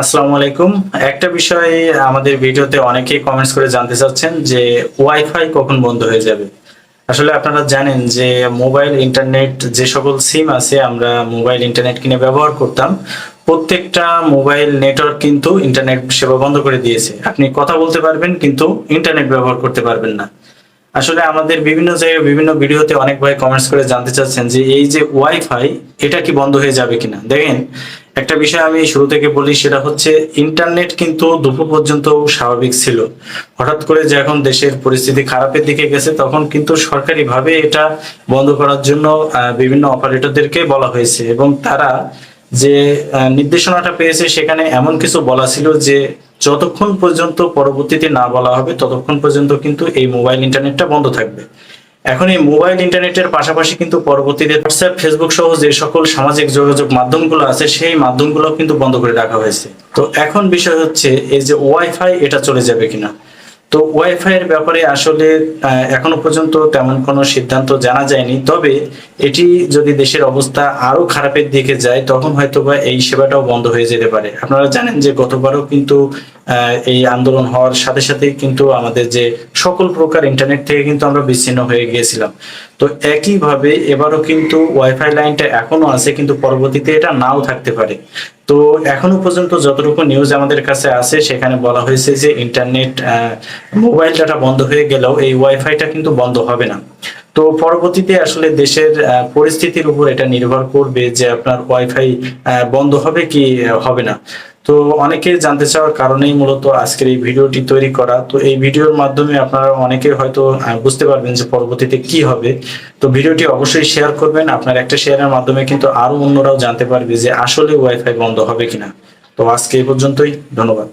আসসালামু আলাইকুম। একটা বিষয় আমাদের ভিডিওতে অনেকেই কমেন্টস করে জানতে চাচ্ছেন যে ওয়াইফাই কখন বন্ধ হয়ে যাবে? আসলে আপনারা জানেন যে মোবাইল ইন্টারনেট যে সকল সিম আছে, আমরা মোবাইল ইন্টারনেট কিনে ব্যবহার করতাম। প্রত্যেকটা মোবাইল নেটওয়ার্ক কিন্তু ইন্টারনেট সেবা বন্ধ করে দিয়েছে। আপনি কথা বলতে পারবেন, কিন্তু ইন্টারনেট ব্যবহার করতে পারবেন না। আসলে আমাদের বিভিন্ন জায়গায় বিভিন্ন ভিডিওতে অনেক ভাই কমেন্টস করে জানতে চাচ্ছেন যে এই যে ওয়াইফাই এটা কি বন্ধ হয়ে যাবে কিনা? দেখেন, একটা বিষয় আমি শুরু থেকে বলি, সেটা হচ্ছে ইন্টারনেট কিন্তু দুপুর পর্যন্ত স্বাভাবিক ছিল। হঠাৎ করে যে এখন দেশের পরিস্থিতি খারাপের দিকে গেছে, তখন কিন্তু সরকারিভাবে এটা বন্ধ করার জন্য বিভিন্ন অপারেটরদেরকে বলা হয়েছে এবং তারা যে নির্দেশনাটা পেয়েছে, সেখানে এমন কিছু বলা ছিল যে, যতক্ষণ পর্যন্ত পরবর্তীতে না বলা হবে, ততক্ষণ পর্যন্ত কিন্তু এই মোবাইল ইন্টারনেটটা বন্ধ থাকবে। এখন এই মোবাইল ইন্টারনেটের পাশাপাশি কিন্তু পরবর্তীতে হোয়াটসঅ্যাপ ফেসবুক সহ যে সকল সামাজিক যোগাযোগ মাধ্যমগুলো আছে, সেই মাধ্যমগুলো কিন্তু বন্ধ করে রাখা হয়েছে। তো এখন বিষয় হচ্ছে, এই যে ওয়াইফাই এটা চলে যাবে কিনা? তো ওয়াইফাই এর ব্যাপারে আসলে এখনও পর্যন্ত তেমন কোনো সিদ্ধান্ত জানা যায়নি। তবে এটি যদি দেশের অবস্থা আরও খারাপের দিকে যায়, তখন হয়তো বা এই সেবাটাও বন্ধ হয়ে যেতে পারে। আপনারা জানেন যে গতবারও কিন্তু এই আন্দোলন হওয়ার সাথে সাথে কিন্তু আমাদের যে সকল প্রকার ইন্টারনেট থেকে কিন্তু আমরা বিচ্ছিন্ন হয়ে গিয়েছিলাম। তো একইভাবে এবারও কিন্তু ওয়াইফাই লাইনটা এখনও আছে, কিন্তু পরবর্তীতে এটা নাও থাকতে পারে। তো এখনও পর্যন্ত যতটুকু নিউজ আমাদের কাছে আছে, সেখানে বলা হয়েছে যে ইন্টারনেট মোবাইল ডাটা বন্ধ হয়ে গেলেও এই ওয়াইফাইটা কিন্তু বন্ধ হবে না। তো পরবর্তীতে আসলে দেশের পরিস্থিতির উপর এটা নির্ভর করবে যে আপনার ওয়াইফাই বন্ধ হবে কি হবে না। তো অনেকে জানতে চাওয়ার কারণেই মূলত আজকের এই ভিডিওটি তৈরি করা। তো এই ভিডিওর মাধ্যমে আপনারা অনেকে হয়তো বুঝতে পারবেন যে পরবর্তীতে কি হবে। তো ভিডিওটি অবশ্যই শেয়ার করবেন। আপনার একটা শেয়ারের মাধ্যমে কিন্তু আরও অন্যরাও জানতে পারবে যে আসলে ওয়াইফাই বন্ধ হবে কিনা। তো আজকে এই পর্যন্তই। ধন্যবাদ।